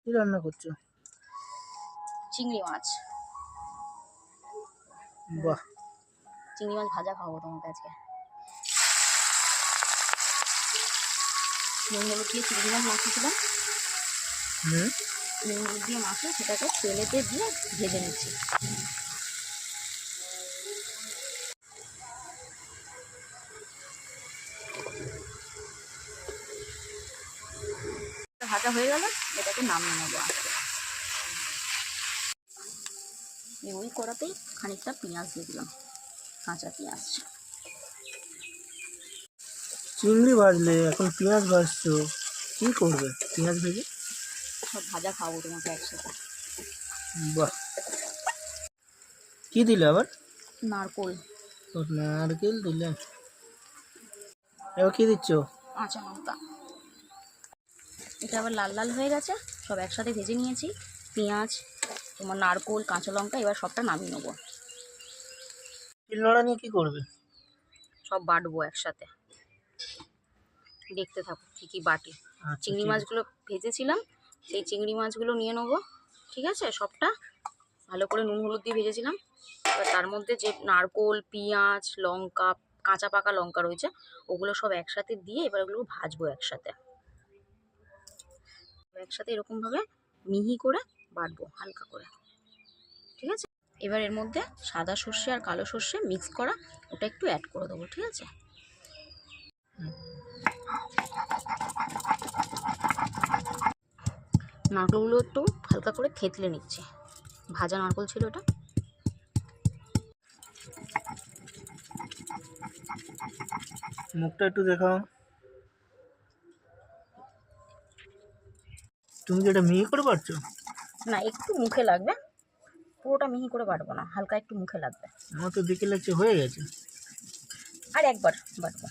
কি রান্না করছ? চিংড়ি মাছ। বাহ। চিংড়ি মাছ ভাজা খাব তোমাকে আজকে। নুন হলুদ দিয়ে চিংড়ি মাছ মাখিয়েছিলাম। হুম। নুন হলুদ দিয়ে মাখিয়ে সেটাকে তেলেতে দিয়ে ভেজে নিচ্ছি। ভাজা হয়ে গেল এটাকে নামিয়ে নেব ওই কড়াতেই খানিকটা পেঁয়াজ দিয়ে দিলাম কাঁচা পেঁয়াজ। চিংড়ি ভাজলে এখন পেঁয়াজ ভাজছো কি করবে? পেঁয়াজ ভেজে? সব ভাজা খাব তোমাকে একসাথে। বাহ। কি দিলে আবার? নারকোল। নারকেল দিলে। এবার কি দিচ্ছ? কাঁচা লঙ্কা। এটা আবার লাল লাল হয়ে গেছে। সব একসাথে ভেজে নিয়েছি। পেঁয়াজ তোমার নারকোল কাঁচা লঙ্কা এবার সবটা নামিয়ে নেব। শিলনোড়া নিয়ে কি করবে? সব বাটবো একসাথে। দেখতে থাকো কী কী বাটি। চিংড়ি মাছগুলো ভেজেছিলাম সেই চিংড়ি মাছগুলো নিয়ে নেব। ঠিক আছে? সবটা ভালো করে নুন হলুদ দিয়ে ভেজেছিলাম। এবার তার মধ্যে যে নারকোল পেঁয়াজ লঙ্কা কাঁচা পাকা লঙ্কা রয়েছে ওগুলো সব একসাথে দিয়ে এবার ওগুলো ভাজবো একসাথে। একসাথে এরকমভাবে মিহি করে বাটবো, হালকা করে। ঠিক আছে? এবার এর মধ্যে সাদা সর্ষে আর কালো সর্ষে মিক্স করা, ওটা একটু অ্যাড করে দেবো, ঠিক আছে? নারকেলগুলো একটু হালকা করে থেতলে নিচ্ছে। ভাজা নারকেল ছিল ওটা মুখটা একটু দেখাও। তুমি কি এটা মিহি করে পারছ না একটু মুখে লাগবে। পুরোটা মিহি করে বাটবো না হালকা একটু মুখে লাগবে। আমার তো দেখে লাগছে হয়ে গেছে। আর একবার বাটবো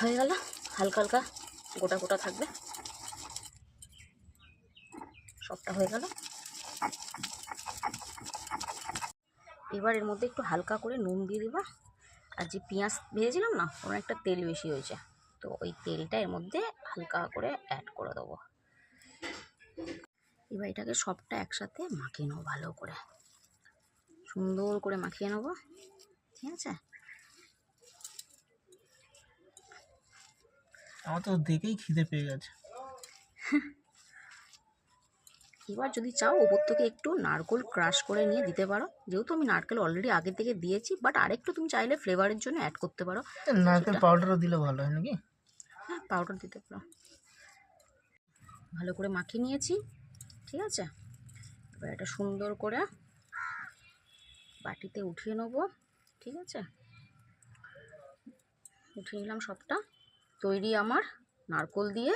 হয়ে গেল হালকা হালকা গোটা গোটা থাকবে। সবটা হয়ে গেল। এবার এর মধ্যে একটু হালকা করে নুন দিয়ে দিবা। আর যে পেঁয়াজ ভেজেছিলাম না ওর একটা তেল বেশি হয়েছে। তো ওই তেলটা এর মধ্যে হালকা করে অ্যাড করে দেবো। এবার এটাকে সবটা একসাথে মাখিয়ে নেব ভালো করে। সুন্দর করে মাখিয়ে নেব। ঠিক আছে? আমার তো দেখেই খিদে পেয়ে গেছে। এবার যদি চাও ওপর থেকে একটু নারকোল ক্রাশ করে নিয়ে দিতে পারো। যেহেতু আমি নারকেল অলরেডি আগে থেকে দিয়েছি বাট আরেকটু তুমি চাইলে ফ্লেভারের জন্য অ্যাড করতে পারো। নারকেল পাউডারও দিলে ভালো হয় নাকি? পাউডার দিতে পারো ভালো করে মাখিয়ে নিয়েছি, ঠিক আছে? এবার এটা সুন্দর করে বাটিতে উঠিয়ে নেব, ঠিক আছে? উঠিয়ে নিলাম সবটা। তৈরি আমার নারকোল দিয়ে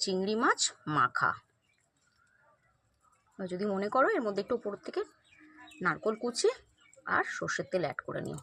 চিংড়ি মাছ মাখা। যদি মনে করো, এর মধ্যে একটু উপর থেকে নারকোল কুচি আর সর্ষের তেল অ্যাড করে নিও।